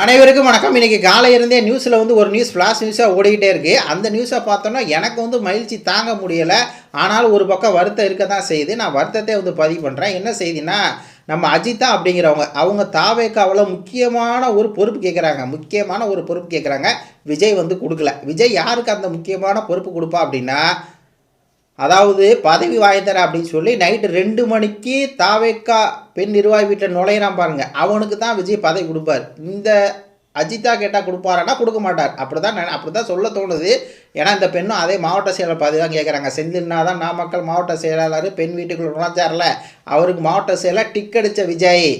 அனைவருக்கும் வணக்கம். இன்றைக்கி காலை இருந்தே நியூஸில் வந்து ஒரு நியூஸ் ஃப்ளாஷ் நியூஸாக ஓடிக்கிட்டே இருக்குது அந்த நியூஸை பார்த்தோன்னா எனக்கு வந்து மகிழ்ச்சி தாங்க முடியலை. ஆனாலும் ஒரு பக்கம் வருத்தம் இருக்க தான் செய்யுது. நான் வருத்தத்தை வந்து பதிவு பண்ணுறேன் என்ன செய்தினா நம்ம அஜிதா அப்படிங்கிறவங்க அவங்க தாவேக்காவில் முக்கியமான ஒரு பொறுப்பு கேட்குறாங்க முக்கியமான ஒரு பொறுப்பு கேட்குறாங்க விஜய் வந்து கொடுக்கல. விஜய் யாருக்கு அந்த முக்கியமான பொறுப்பு கொடுப்பா அப்படின்னா அதாவது பதவி வாய்ந்தர அப்படின்னு சொல்லி நைட்டு ரெண்டு மணிக்கு தாவேக்கா பெண் நிர்வாகி வீட்டில் நுழையிறான் பாருங்க. அவனுக்கு தான் விஜய் பதவி கொடுப்பார். இந்த அஜிதா கேட்டால் கொடுப்பாரானா கொடுக்க மாட்டார். அப்படி தான் அப்படி தான் சொல்ல தோணுது. ஏன்னா இந்த பெண்ணும் அதே மாவட்ட செயலர் பதவி தான் கேட்குறாங்க செந்தில்னா தான் நாமக்கல் மாவட்ட செயலாளர் பெண் வீட்டுக்குள்ள நுழைஞ்சார்ல. அவருக்கு மாவட்ட செயலர் டிக் அடித்த விஜய்.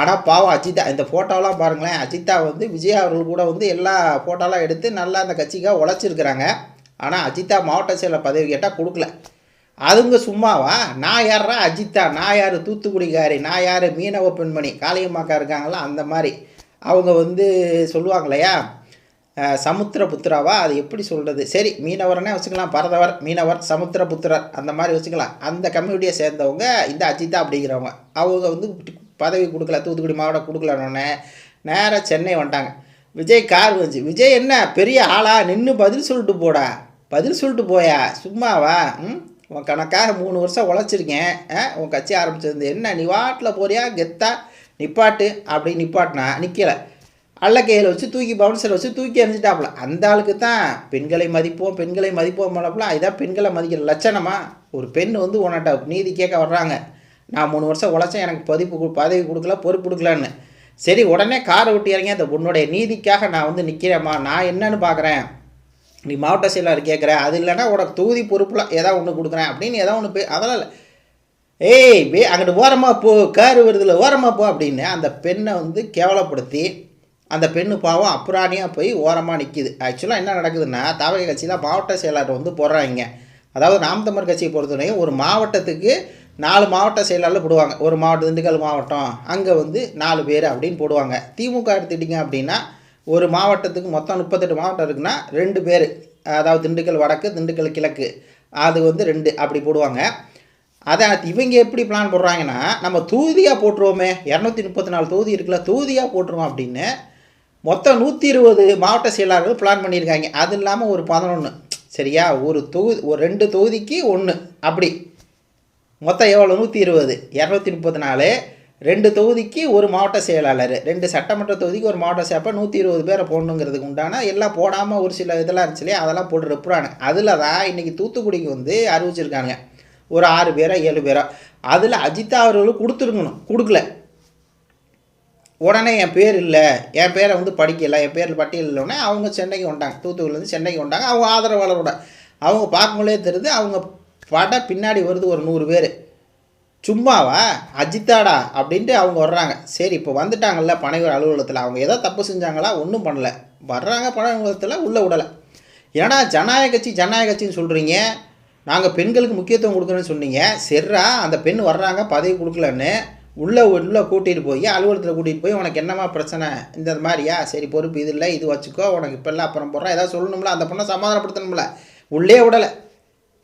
ஆனால் பாவம் அஜிதா இந்த ஃபோட்டோலாம் பாருங்களேன். அஜிதா வந்து விஜய் அவர்கள் கூட வந்து எல்லா ஃபோட்டோலாம் எடுத்து நல்லா அந்த கட்சிக்காக உழைச்சிருக்கிறாங்க. ஆனால் அஜித்தா மாவட்ட செயலர் பதவி கேட்டால் கொடுக்கல. அதுங்க சும்மாவா? நான் யாரா அஜித்தா. நான் யார்? தூத்துக்குடிக்காரி. நான் யார்? மீனவ பெண்மணி. காளியம்மாக்கா இருக்காங்களா? அந்த மாதிரி. அவங்க வந்து சொல்லுவாங்க இல்லையா? சமுத்திர சமுத்திரபுத்திராவா அது எப்படி சொல்கிறது சரி மீனவர்னே வச்சுக்கலாம். பரதவர் மீனவர் சமுத்திர புத்திரர் அந்த மாதிரி வச்சுக்கலாம். அந்த கம்யூனிட்டியை சேர்ந்தவங்க இந்த அஜிதா அப்படிங்கிறவங்க. அவங்க வந்து பதவி கொடுக்கல. தூத்துக்குடி மாவட்டம் கொடுக்கலன்னொன்னே நேராக சென்னை வந்துட்டாங்க. விஜய் கார் வந்துச்சு. விஜய் என்ன? பெரிய ஆளா? நின்று பதில் சொல்லிட்டு போடா. பதில் சொல்லிட்டு போயா? சும்மாவா? ம்? உன் கணக்காக மூணு வருஷம் உழைச்சிருக்கேன். ஆ, உன் கட்சி ஆரம்பிச்சிருந்து என்ன? நீ வாட்டில் போறியா? கெத்தா? நிப்பாட்டு. அப்படி நிப்பாட்டினா நிற்கலை அல்லக்கையில் வச்சு தூக்கி பவுன்சர் வச்சு தூக்கி எறிஞ்சிட்டாப்புல. அந்த ஆளுக்கு தான் பெண்களை மதிப்போம் பெண்களை மதிப்போம் பண்ணப்பல இதான் பெண்களை மதிக்கிற லட்சணமா? ஒரு பெண் வந்து உன்கிட்ட நீதி கேட்க வர்றாங்க. நான் மூணு வருஷம் உழைச்சேன். எனக்கு பதிப்பு கொடு- பதவி கொடுக்கல பொறுப்பு கொடுக்கலன்னு. சரி உடனே காரை விட்டு இறங்கி அந்த உன்னுடைய நீதிக்காக நான் வந்து நிற்கிறேம்மா நான் என்னன்னு பார்க்குறேன் நீ மாவட்ட செயலாளர் கேட்குற அது இல்லைன்னா உனக்கு தொகுதி பொறுப்பில் ஏதாவது ஒன்று கொடுக்குறேன் அப்படின்னு ஏதாவது ஒன்று போய் அதெல்லாம் இல்லை. ஏய் பே அங்கிட்டு ஓரமாக போ கார் வருதுல ஓரமாக போ அப்படின்னு அந்த பெண்ணை வந்து கேவலப்படுத்தி அந்த பெண்ணு பாவம் அப்புறாணியாக போய் ஓரமாக நிற்கிது ஆக்சுவலாக என்ன நடக்குதுன்னா தாவக கட்சியில் மாவட்ட செயலாளர் வந்து போடுறாங்க அதாவது நாம் கட்சியை பொறுத்தவரையும் ஒரு மாவட்டத்துக்கு நாலு மாவட்ட செயலாளர் போடுவாங்க. ஒரு மாவட்டம் திண்டுக்கல் மாவட்டம் அங்கே வந்து நாலு பேர் அப்படின்னு போடுவாங்க. திமுக எடுத்துட்டிங்க அப்படின்னா ஒரு மாவட்டத்துக்கு மொத்தம் முப்பத்தெட்டு மாவட்டம் இருக்குன்னா ரெண்டு பேர். அதாவது திண்டுக்கல் வடக்கு திண்டுக்கல் கிழக்கு. அது வந்து ரெண்டு அப்படி போடுவாங்க. அதை இவங்க எப்படி பிளான் போடுறாங்கன்னா நம்ம தூதியாக போட்டுருவோமே. இரநூத்தி முப்பத்தி நாலு தொகுதி இருக்குல்ல தூதியாக போட்டுருவோம் அப்படின்னு மொத்தம் நூற்றி இருபது மாவட்ட செயலாளர்கள் பிளான் பண்ணியிருக்காங்க. அது இல்லாமல் ஒரு பதினொன்று சரியா? ஒரு தொகுதி ஒரு ரெண்டு தொகுதிக்கு ஒன்று அப்படி. மொத்தம் எவ்வளோ நூற்றி இருபது. இரநூத்தி முப்பத்தி நாலு ரெண்டு தொகுதிக்கு ஒரு மாவட்ட செயலாளர் ரெண்டு சட்டமன்ற தொகுதிக்கு ஒரு மாவட்ட செயலாளர். நூற்றி இருபது பேரை போடணுங்கிறதுக்கு உண்டான எல்லாம் போடாமல் ஒரு சில இதெல்லாம் இருந்துச்சு இல்லையா? அதெல்லாம் போட்டு ரெப்புறாங்க அதில் தான் இன்றைக்கி தூத்துக்குடிக்கு வந்து அறிவிச்சிருக்காங்க ஒரு ஆறு பேரோ ஏழு பேரோ. அதில் அஜிதா அவர்களும் கொடுத்துருக்கணும். கொடுக்கல. உடனே என் பேர் இல்லை. என் பேரை வந்து படிக்கலை. என் பேரில் பட்டியல் இல்லைன்னே அவங்க சென்னைக்கு வந்தாங்க தூத்துக்குடிலேருந்து சென்னைக்கு வந்தாங்க அவங்க ஆதரவாளரோட. அவங்க பார்க்கும்போதே தெரியுது. அவங்க பட பின்னாடி வருது ஒரு நூறு பேர். சும்மாவா? அஜித்தாடா? அப்படின்ட்டு அவங்க வர்றாங்க. சரி இப்போ வந்துட்டாங்கல்ல பனையூர் அலுவலகத்தில். அவங்க ஏதோ தப்பு செஞ்சாங்களா? ஒன்றும் பண்ணலை. வர்றாங்க பனை அலுவலகத்தில் உள்ளே விடலை. ஏன்னா ஜனநாயக கட்சி ஜனநாயக கட்சின்னு சொல்கிறீங்க நாங்கள் பெண்களுக்கு முக்கியத்துவம் கொடுக்குறேன்னு சொன்னீங்க. சரிரா அந்த பெண் வர்றாங்க பதவி கொடுக்கலன்னு. உள்ளே உள்ளே கூட்டிகிட்டு போய் அலுவலகத்தில் கூட்டிகிட்டு போய் உனக்கு என்னம்மா பிரச்சனை? இந்த மாதிரியா? சரி பொறுப்பு இது இல்லை இது வச்சுக்கோ. உனக்கு இப்போல்லாம் அப்புறம் போடுறேன் ஏதாவது சொல்லணும்ல? அந்த பொண்ணை சமாதானப்படுத்தணும்ல? உள்ளே விடலை.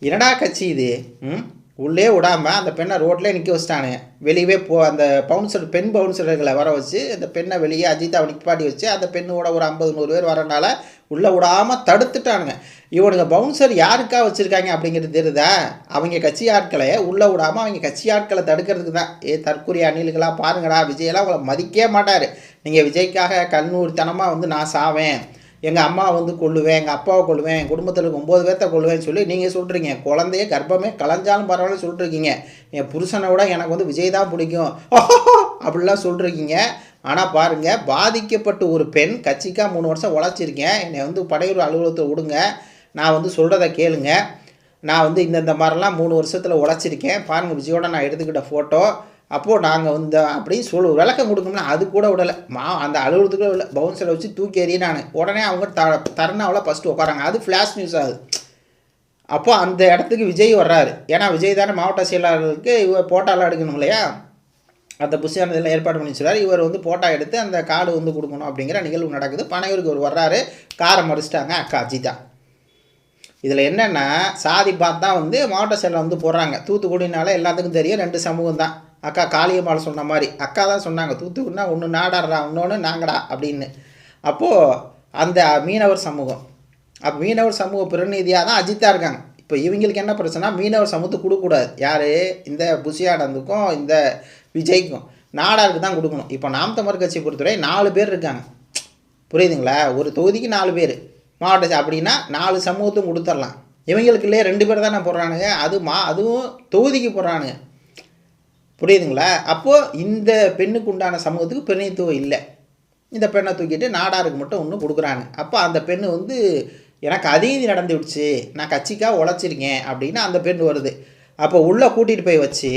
என்னடா கட்சி இது? ம்? உள்ளே விடாமல் அந்த பெண்ணை ரோட்லேயே நிற்க வச்சிட்டானு. வெளியவே போ அந்த பவுன்சர் பெண் பவுன்சர்களை வர வச்சு அந்த பெண்ணை வெளியே அஜிதாவை நிற்பாட்டி வச்சு அந்த பெண்ணோட ஒரு ஐம்பது நூறு பேர் வரனால உள்ளே விடாமல் தடுத்துட்டானுங்க. இவனுங்க பவுன்சர் யாருக்கா வச்சுருக்காங்க அப்படிங்கிறது தெரியுதா? அவங்க கட்சி ஆட்களை உள்ளே விடாமல் அவங்க கட்சி ஆட்களை தடுக்கிறதுக்கு தான். ஏ தற்கொலை அணில்களா பாருங்கடா. விஜயெல்லாம் உங்களை மதிக்கவே மாட்டார். நீங்கள் விஜய்க்காக கண்ணூர்த்தனமாக வந்து நான் சாவேன். எங்கள் அம்மா வந்து கொள்ளுவேன் எங்கள் அப்பாவை கொள்ளுவேன் என் குடும்பத்தில் இருக்க ஒம்பது பேர்த்த கொள்ளுவேன்னு சொல்லி நீங்கள் சொல்கிறீங்க குழந்தைய கர்ப்பமே கலைஞ்சாலும் பரவாயில்ல சொல்லிட்டுருக்கீங்க என் புருஷனை விட எனக்கு வந்து விஜய் தான் பிடிக்கும். அப்படிலாம் சொல்லிருக்கீங்க ஆனால் பாருங்கள் பாதிக்கப்பட்ட ஒரு பெண் கட்சிக்காக மூணு வருஷம் உழைச்சிருக்கேன். என்னை வந்து படையூர் அலுவலகத்தை விடுங்க. நான் வந்து சொல்கிறத கேளுங்க. நான் வந்து இந்தந்த மாதிரிலாம் மூணு வருஷத்தில் உழைச்சிருக்கேன். பாருங்கள் விஜயோட நான் எடுத்துக்கிட்ட ஃபோட்டோ அப்போது நாங்கள் வந்து அப்படின்னு சொல்லு விளக்கம் கொடுக்கணும்னா அது கூட விடலை. மா அந்த அலுவலகத்துக்கு இல்லை பவுன்சரை வச்சு தூக்கி எறியினானு உடனே அவங்க த தருணாவில் ஃபஸ்ட்டு உட்காராங்க அது ஃப்ளாஷ் நியூஸ் ஆகுது அப்போ அந்த இடத்துக்கு விஜய் வர்றாரு. ஏன்னா விஜய் தானே மாவட்ட செயலாளருக்கு இவர் போட்டாலாம் எடுக்கணும் இல்லையா? அந்த புஷியான இதெல்லாம் ஏற்பாடு பண்ணி வச்சுருக்காரு. இவர் வந்து போட்டா எடுத்து அந்த கார்டு வந்து கொடுக்கணும் அப்படிங்கிற நிகழ்வு நடக்குது. பனையூருக்கு ஒரு வர்றாரு. காரை மறிச்சிட்டாங்க அக்கா அஜிதா. இதில் என்னென்னா சாதி பார்த்து தான் வந்து மாவட்ட செயலில் வந்து போடுறாங்க. தூத்துக்குடினால எல்லாத்துக்கும் தெரியும். ரெண்டு சமூகம் தான் அக்கா காளியம்மாள் சொன்ன மாதிரி அக்கா தான் சொன்னாங்க தூத்துக்குடினா ஒன்று நாடாடுறா இன்னொன்று நாங்கடா அப்படின்னு. அப்போது அந்த மீனவர் சமூகம் அப்போ மீனவர் சமூக பிரதிநிதியாக தான் அஜித்தாக இருக்காங்க. இப்போ இவங்களுக்கு என்ன பிரச்சனை மீனவர் சமூகத்துக்கு கொடுக்கக்கூடாது. யார்? இந்த புஷியானந்துக்கும் இந்த விஜய்க்கும். நாடாருக்கு தான் கொடுக்கணும். இப்போ நாம் தமிழர் கட்சியை பொறுத்தவரை நாலு பேர் இருக்காங்க. புரியுதுங்களா? ஒரு தொகுதிக்கு நாலு பேர். மாவட்ட அப்படின்னா நாலு சமூகத்தும் கொடுத்துடலாம். இவங்களுக்குள்ளே ரெண்டு பேர் தானே போடுறானுங்க. அது மா அதுவும் தொகுதிக்கு போடுறானுங்க. புரியுதுங்களா? அப்போது இந்த பெண்ணுக்கு உண்டான சமூகத்துக்கு பிரதிநிதித்துவம் இல்லை. இந்த பெண்ணை தூக்கிட்டு நாடாருக்கு மட்டும் ஒன்று கொடுக்குறாங்க. அப்போ அந்த பெண்ணு வந்து எனக்கு அதீதி நடந்து விடுச்சு. நான் கட்சிக்காக உழைச்சிருக்கேன். அப்படின்னு அந்த பெண் வருது. அப்போ உள்ளே கூட்டிகிட்டு போய் வச்சு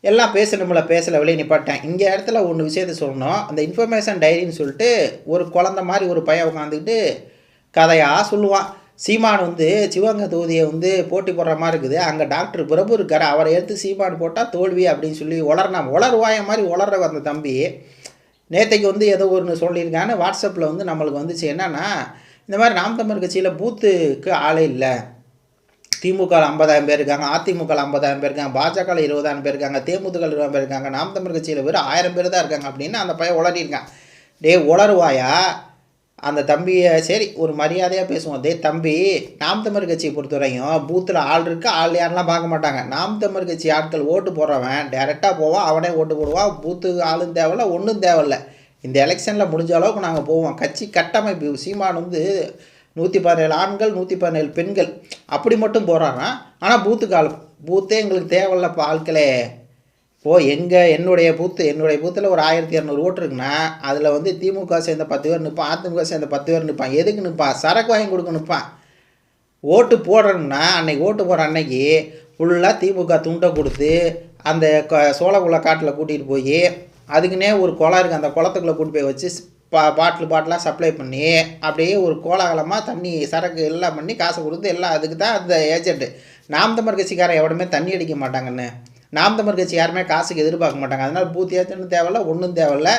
எல்லாம் பேசணும்ல பேசல வெளியே நிப்பாட்டேன். இங்கே இடத்துல ஒன்று விஷயத்த சொல்லணும். அந்த இன்ஃபர்மேஷன் டைரின்னு சொல்லிட்டு ஒரு குழந்த மாதிரி ஒரு பையன் உட்காந்துக்கிட்டு கதையாக சொல்லுவான். சீமான் வந்து சிவகங்கை தொகுதியை வந்து போட்டி போடுற மாதிரி இருக்குது. அங்கே டாக்டர் பிரபு இருக்கார். அவரை எடுத்து சீமான் போட்டால் தோல்வி அப்படின்னு சொல்லி உளர்னா உளருவாய மாதிரி உளர்ற அந்த தம்பி. நேற்றைக்கு வந்து ஏதோ ஒன்று சொல்லியிருக்கான்னு வாட்ஸ்அப்பில் வந்து நம்மளுக்கு வந்துச்சு. என்னென்னா இந்த மாதிரி நாம் தமிழ் கட்சியில் பூத்துக்கு ஆளே இல்லை. திமுக ஐம்பதாயிரம் பேர் இருக்காங்க அதிமுக ஐம்பதாயிரம் பேர் இருக்காங்க பாஜக இருபதாயிரம் பேர் இருக்காங்க தேமுதிக இருபதாயிரம் பேர் இருக்காங்க நாம் தமிழ் கட்சியில் வெறும் ஆயிரம் பேர் தான் இருக்காங்க அப்படின்னு அந்த பையன் உளறியிருக்கான். டே உளருவாயா அந்த தம்பியை சரி ஒரு மரியாதையாக பேசுவோம். அதே தம்பி நாம் தமிழ் கட்சியை பொறுத்தவரையும் பூத்தில் ஆள் இருக்கு ஆள் யாரெல்லாம் பார்க்க மாட்டாங்க. நாம் தமிழ் கட்சி ஆட்கள் ஓட்டு போடுறவன் டேரெக்டாக போவான் அவனே ஓட்டு போடுவான் பூத்துக்கு ஆளும் தேவையில்ல ஒன்றும் தேவையில்ல. இந்த எலெக்ஷனில் முடிஞ்ச அளவுக்கு நாங்கள் போவோம். கட்சி கட்டமைப்பு சீமான் வந்து நூற்றி பதினேழு ஆண்கள் நூற்றி பதினேழு பெண்கள். அப்படி மட்டும் போகிறாராம் ஆனால் பூத்துக்கு ஆள் பூத்தே எங்களுக்கு தேவையில்லப்பா ஆட்களே. இப்போது எங்கள் என்னுடைய பூத்து என்னுடைய பூத்தில் ஒரு ஆயிரத்தி இரநூறு ஓட்டு இருக்குன்னா அதில் வந்து திமுக சேர்ந்த பத்து பேர் நிற்பான் அதிமுக சேர்ந்த பத்து பேர் நிற்பான் எதுக்கு நிற்பான் சரக்கு வாங்கி கொடுக்க நிற்பான் ஓட்டு போடுறோம்னா அன்னைக்கு ஓட்டு போடுற அன்னைக்கு ஃபுல்லாக திமுக துண்டை கொடுத்து அந்த க சோளக்குள்ள காட்டில் கூட்டிகிட்டு போய் அதுக்குன்னே ஒரு குளம் இருக்குது அந்த குளத்துக்குள்ளே கூட்டி போய் வச்சு பா பாட்டில் பாட்டிலாக சப்ளை பண்ணி அப்படியே ஒரு கோலாகலமாக தண்ணி சரக்கு எல்லாம் பண்ணி காசு கொடுத்து எல்லாம் அதுக்கு தான் அந்த ஏஜென்ட்டு நாம் தமிழ் கட்சிக்காரன் எவனுமே தண்ணி அடிக்க மாட்டாங்கன்னு. நாம் தமிழ் கட்சி யாருமே காசுக்கு எதிர்பார்க்க மாட்டாங்க. அதனால் பூத் ஏஜென்ட்டும் தேவையில்ல ஒன்றும் தேவையில்ல.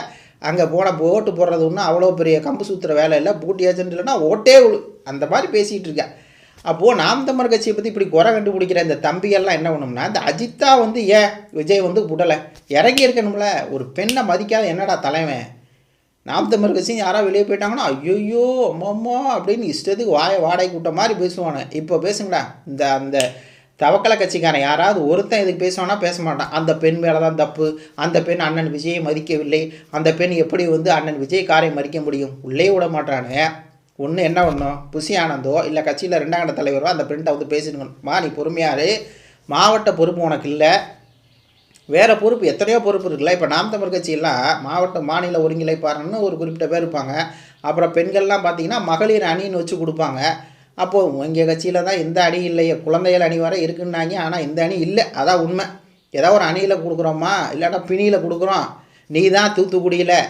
அங்கே போன ஓட்டு போடுறது ஒன்றும் அவ்வளோ பெரிய கம்பு சுற்றுற வேலை இல்லை. பூட்டி ஏஜென்ட் இல்லைன்னா ஓட்டே விழு அந்த மாதிரி பேசிகிட்டு இருக்கேன். அப்போது நாம் தமிழர் கட்சியை பற்றி இப்படி குறை கண்டுபிடிக்கிற இந்த தம்பியெல்லாம் என்ன பண்ணோம்னா இந்த அஜித்தா வந்து ஏன் விஜய் வந்து விடலை இறங்கி இருக்கணும்ல. ஒரு பெண்ணை மதிக்காத என்னடா தலைவன்? நாம் தமிழர் கட்சி யாராவது வெளியே போயிட்டாங்கன்னா ஐயோ அம்மம்மா அப்படின்னு இஷ்டத்துக்கு வாய வாடகை கூட்ட மாதிரி பேசுவானு. இப்போ பேசுங்கடா. இந்த அந்த தவக்கலை கட்சிக்காரன் யாராவது ஒருத்தன் இதுக்கு பேசுவானா பேச மாட்டான். அந்த பெண் மேலே தான் தப்பு. அந்த பெண் அண்ணன் விஜயை மதிக்கவில்லை. அந்த பெண் எப்படி வந்து அண்ணன் விஜய் காரை மறிக்க முடியும்? உள்ளே விட மாட்டானே. ஒன்று என்ன பண்ணும் புசி ஆனந்தோ இல்லை கட்சியில் ரெண்டாம் கட்ட தலைவரோ அந்த பெண்கிட்ட வந்து பேசிடுங்கம்மா நீ பொறுமையாரு மாவட்ட பொறுப்பு உனக்கு இல்லை. வேறு பொறுப்பு எத்தனையோ பொறுப்பு இருக்குல்ல. இப்போ நாம் தமிழ் கட்சியெல்லாம் மாவட்ட மாநில ஒருங்கிணைப்பாளர்னு ஒரு குறிப்பிட்ட பேர் இருப்பாங்க. அப்புறம் பெண்கள்லாம் பார்த்தீங்கன்னா மகளிர் அணின்னு வச்சு கொடுப்பாங்க. அப்போது உங்கள் கட்சியில் தான் எந்த அணி இல்லையே? குழந்தைகள் அணி வரை இருக்குன்னாங்க. ஆனால் இந்த அணி இல்லை. அதான் உண்மை. ஏதோ ஒரு அணியில் கொடுக்குறோமா? இல்லாட்டா பிணியில் கொடுக்குறோம். நீ தான் தூத்துக்குடியில்.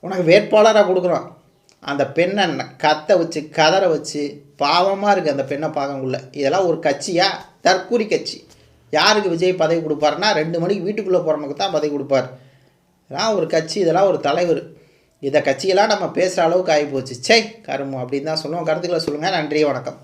உனக்கு வேட்பாளராக கொடுக்குறோம். அந்த பெண்ணை ந- கத்த வச்சு கதற வச்சு பாவமாக இருக்குது அந்த பெண்ணை பார்க்கக்குள்ள. இதெல்லாம் ஒரு கட்சியா? தற்கூரி கட்சி. யாருக்கு விஜய் பதவி கொடுப்பாருன்னா ரெண்டு மணிக்கு வீட்டுக்குள்ளே போகிறவனுக்கு தான் பதவி கொடுப்பார். இதெல்லாம் ஒரு கட்சி இதெல்லாம் ஒரு தலைவர். இதை கட்சியெல்லாம் நம்ம பேசுகிற அளவுக்கு ஆகி போச்சு சே கருமம் அப்படின்னு தான் சொல்லுவோம். கருத்துக்களை சொல்லுங்கள் நன்றி வணக்கம்.